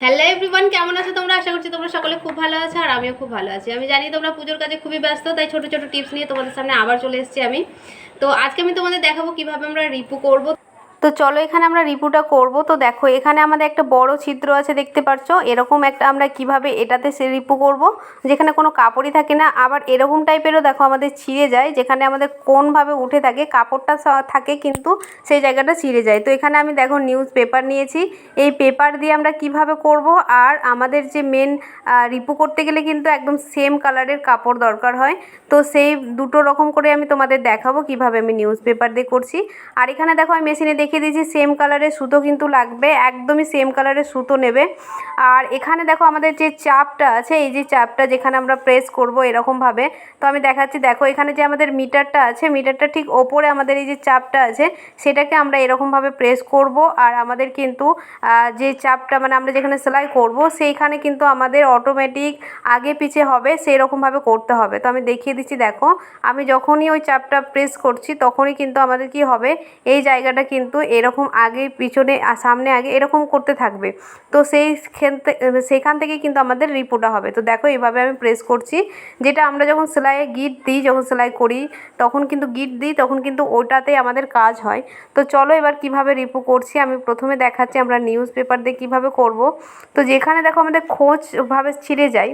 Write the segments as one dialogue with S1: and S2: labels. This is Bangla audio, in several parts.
S1: হ্যালো এভরিওয়ান কেমন আছো তোমরা? আশা করছি তোমরা সকলে খুব ভালো আছো আর আমিও খুব ভালো আছি। আমি জানি তোমরা পুজোর কাজে খুবই ব্যস্ত, তাই ছোট ছোট টিপস নিয়ে তোমাদের সামনে আবার চলে এসেছি আমি। তো আজকে আমি তোমাদের দেখাবো কীভাবে আমরা রিপু করব। তো চলো এখানে আমরা রিপুটা করব। তো দেখো, এখানে আমাদের একটা বড় ছিদ্র আছে, দেখতে পাচ্ছ এরকম একটা আমরা কীভাবে এটাতে সে রিপু করব? যেখানে কোনো কাপড়ই থাকে না। আবার এরকম টাইপেরও দেখো আমাদের ছিঁড়ে যায়, যেখানে আমাদের কোনভাবে উঠে থাকে, কাপড়টা থাকে কিন্তু সেই জায়গাটা ছিঁড়ে যায়। তো এখানে আমি দেখো নিউজ পেপার নিয়েছি। এই পেপার দিয়ে আমরা কীভাবে করব? আর আমাদের যে মেন রিপু করতে গেলে কিন্তু একদম সেম কালারের কাপড় দরকার হয়। তো সেই দুটো রকম করে আমি তোমাদের দেখাবো কীভাবে আমি নিউজ পেপার দিয়ে করছি। আর এখানে দেখো আমি মেশিনে দেখিয়ে দিয়েছি সেম কালারের সুতো কিন্তু লাগবে, একদমই সেম কালারের সুতো নেবে। আর এখানে দেখো আমাদের যে চাপটা আছে, এই যে চাপটা যেখানে আমরা প্রেস করব এরকমভাবে তো আমি দেখাচ্ছি, দেখো এখানে যে আমাদের মিটারটা আছে মিটারটা ঠিক ওপরে আমাদের এই যে চাপটা আছে, সেটাকে আমরা এরকমভাবে প্রেস করব। আর আমাদের কিন্তু যে চাপটা মানে আমরা যেখানে সেলাই করব, সেইখানে কিন্তু আমাদের অটোমেটিক আগে পিছে হবে সেই রকমভাবে করতে হবে। তো আমি দেখিয়ে দিচ্ছি, দেখো, আমি যখনই ওই চাপটা প্রেস করছি, তখনই কিন্তু আমাদের কি হবে, এই জায়গাটা কিন্তু এরকম আগে, পিছনে সামনে, আগে এরকম করতে থাকবে। তো সেই সেখান থেকে কিন্তু আমাদের রিপোটা হবে। তো দেখো এইভাবে আমি প্রেস করছি, যেটা আমরা যখন সেলাইয়ে গিট দিই, যখন সেলাই করি, তখন কিন্তু গিট দিই, তখন কিন্তু ওটাতেই আমাদের কাজ হয়। তো চলো এবার কীভাবে রিপু করছি, আমি প্রথমে দেখাচ্ছি আমরা নিউজ পেপার দিয়ে কীভাবে করব। তো যেখানে দেখো আমাদের খোঁজভাবে ছিঁড়ে যায়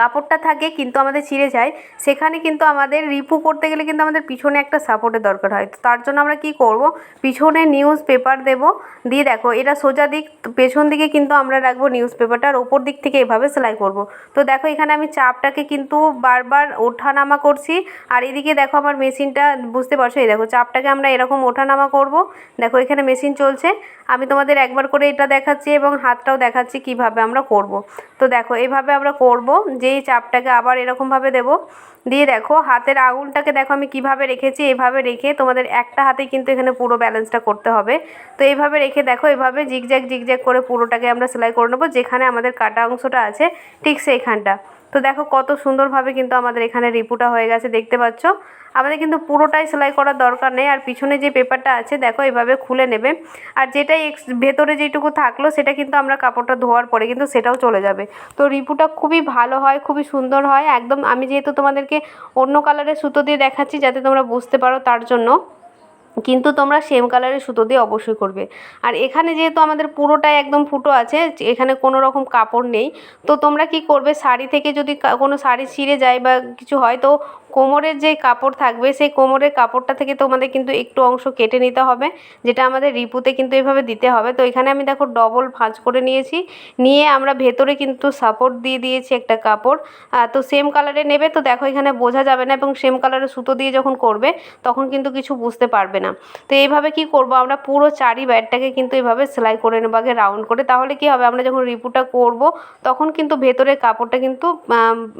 S1: কাপড়টা থাকে কিন্তু আমাদের ছিঁড়ে যায়, সেখানে কিন্তু আমাদের রিপু করতে গেলে কিন্তু আমাদের পিছনে একটা সাপোর্টের দরকার হয়। তো তার জন্য আমরা কি করব? পিছনে নিউজ পেপার দেব। দিয়ে দেখো, এটা সোজা দিক পেছন দিকে কিন্তু আমরা রাখব নিউজ পেপারটা আর ওপর দিক থেকে এভাবে সেলাই করব। তো দেখো, এখানে আমি চাপটাকে কিন্তু বারবার ওঠানামা করছি। আর এদিকে দেখো, আমার মেশিনটা, বুঝতে পারছ? এই দেখো, চাপটাকে আমরা এরকম ওঠানামা করব। দেখো, এখানে মেশিন চলছে। আমি তোমাদের একবার করে এটা দেখাচ্ছি এবং হাতটাও দেখাচ্ছি কীভাবে আমরা করব। তো দেখো, এভাবে আমরা করব। যেই চাপটাকে আবার এরকমভাবে দেব। দিয়ে দেখো, হাতের আঙুলটাকে দেখো আমি কীভাবে রেখেছি, এভাবে রেখে তোমাদের একটা হাতে কিন্তু এখানে পুরো ব্যালেন্সটা করতে হবে। তো এইভাবে রেখে দেখো, এভাবে জিগজ্যাগ জিগজ্যাগ করে পুরোটাকে আমরা সেলাই করে নেব, যেখানে আমাদের কাটা অংশটা আছে ঠিক সেইখানটা। তো দেখো কত সুন্দরভাবে কিন্তু আমাদের এখানে রিপুটা হয়ে গেছে, দেখতে পাচ্ছ? আমাদের কিন্তু পুরোটাই সেলাই করার দরকার নেই, আর পিছনে যে পেপারটা আছে, দেখো এভাবে খুলে নেবে। আর যেটাই এক্স ভেতরে যেটুকু থাকল, সেটা কিন্তু আমরা কাপড়টা ধোয়ার পরে কিন্তু সেটাও চলে যাবে। তো রিপুটা খুবই ভালো হয়, খুবই সুন্দর হয়, একদম আমি যেহেতু তোমাদেরকে অন্য কালারের সুতো দিয়ে দেখাচ্ছি, যাতে তোমরা বুঝতে পারো তার জন্য। কিন্তু তোমরা সেম কালারের সুতো দিয়ে অবশ্যই করবে। আর এখানে যেহেতু আমাদের পুরোটাই একদম ফুটো আছে, এখানে কোনো রকম কাপড় নেই, তো তোমরা কি করবে, শাড়ি থেকে যদি কোনো শাড়ি ছিঁড়ে যায় বা কিছু হয়, তো কোমরের যে কাপড় থাকবে, সেই কোমরের কাপড়টা থেকে তোমাদের কিন্তু একটু অংশ কেটে নিতে হবে, যেটা আমাদের রিপুতে কিন্তু এভাবে দিতে হবে। তো এখানে আমি দেখো ডবল ভাঁজ করে নিয়েছি। নিয়ে আমরা ভেতরে কিন্তু সাপোর্ট দিয়ে দিয়েছি একটা কাপড়। তো সেম কালারে নেবে, তো দেখো এখানে বোঝা যাবে না, এবং সেম কালারের সুতো দিয়ে যখন করবে, তখন কিন্তু কিছু বুঝতে পারবে না। তো এইভাবে কি করব, আমরা পুরো চারি ব্যাটটাকে কিন্তু এভাবে সেলাই করে নেব, আগে রাউন্ড করে। তাহলে কি হবে, আমরা যখন রিপুটা করব, তখন কিন্তু ভেতরের কাপড়টা কিন্তু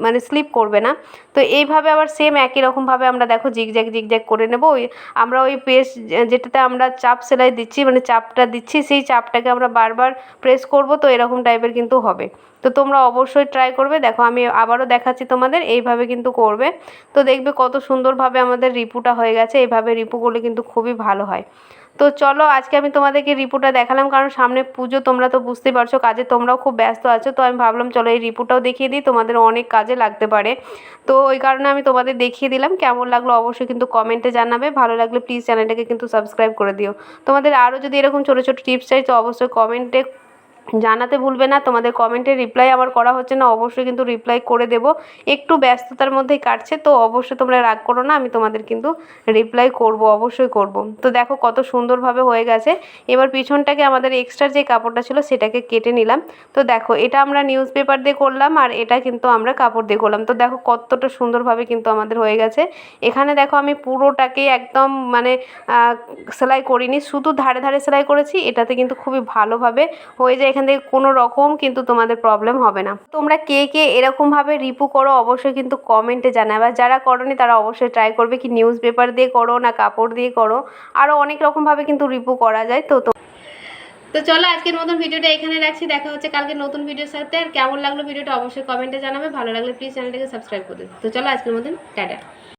S1: মানে স্লিপ করবে না। তো এইভাবে আবার সেম একই রকমভাবে আমরা দেখো জিগজ্যাগ জিগজ্যাগ করে নেব। ওই আমরা ওই প্রেস যেটাতে আমরা চাপ সেলাই দিচ্ছি মানে চাপটা দিচ্ছি, সেই চাপটাকে আমরা বারবার প্রেস করব তো এরকম টাইপের কিন্তু হবে। তো তোমরা অবশ্যই ট্রাই করবে। দেখো আমি আবারও দেখাচ্ছি তোমাদের, এইভাবে কিন্তু করবে। তো দেখবে কত সুন্দরভাবে আমাদের রিপুটা হয়ে গেছে। এইভাবে রিপু করলে কিন্তু খুবই ভালো হয়। তো চলো, আজকে আমি তোমাদেরকে রিপোর্টটা দেখালাম, কারণ সামনে পুজো, তোমরা তো বুঝতে পারছ কাজে, তোমরাও খুব ব্যস্ত আছো, তো আমি ভাবলাম চলো এই রিপোর্টটাও দেখিয়ে দিই, তোমাদের অনেক কাজে লাগতে পারে। তো ওই কারণে আমি তোমাদের দেখিয়ে দিলাম, কেমন লাগল অবশ্যই কিন্তু কমেন্টে জানাবে, ভালো লাগলে প্লিজ চ্যানেলটাকে কিন্তু সাবস্ক্রাইব করে দিও। তোমাদের আরও যদি এরকম ছোটো ছোটো টিপস চাই, তো অবশ্যই কমেন্টে জানাতে ভুলবে না। তোমাদের কমেন্টের রিপ্লাই আমার করা হচ্ছে না, অবশ্যই কিন্তু রিপ্লাই করে দেবো। একটু ব্যস্ততার মধ্যেই কাটছে, তো অবশ্যই তোমরা রাগ করো না, আমি তোমাদের কিন্তু রিপ্লাই করব, অবশ্যই করব। তো দেখো কত সুন্দরভাবে হয়ে গেছে। এবার পিছনটাকে আমাদের এক্সট্রা যে কাপড়টা ছিল, সেটাকে কেটে নিলাম। তো দেখো, এটা আমরা নিউজ পেপার দিয়ে করলাম, আর এটা কিন্তু আমরা কাপড় দিয়ে করলাম। তো দেখো কতটা সুন্দরভাবে কিন্তু আমাদের হয়ে গেছে। এখানে দেখো আমি পুরোটাকে একদম মানে সেলাই করিনি, শুধু ধারে ধারে সেলাই করেছি, এটাতে কিন্তু খুবই ভালোভাবে হয়ে যায়। এখান থেকে কোনো রকম কিন্তু তোমাদের প্রবলেম হবে না। তোমরা কে কে এরকমভাবে রিপু করো অবশ্যই কিন্তু কমেন্টে জানাবে। আর যারা করনি তারা অবশ্যই ট্রাই করবে কি নিউজ পেপার দিয়ে করো না কাপড় দিয়ে করো। আরও অনেক রকমভাবে কিন্তু রিপু করা যায়। তো তো চলো আজকের মতন ভিডিওটা এখানে রাখছি। দেখা হচ্ছে কালকে নতুন ভিডিওর সাথে। আর কেমন লাগল ভিডিওটা অবশ্যই কমেন্টে জানাবে। ভালো লাগলে প্লিজ চ্যানেলটাকে সাবস্ক্রাইব করে তো চলো আজকের মতন, টাটা।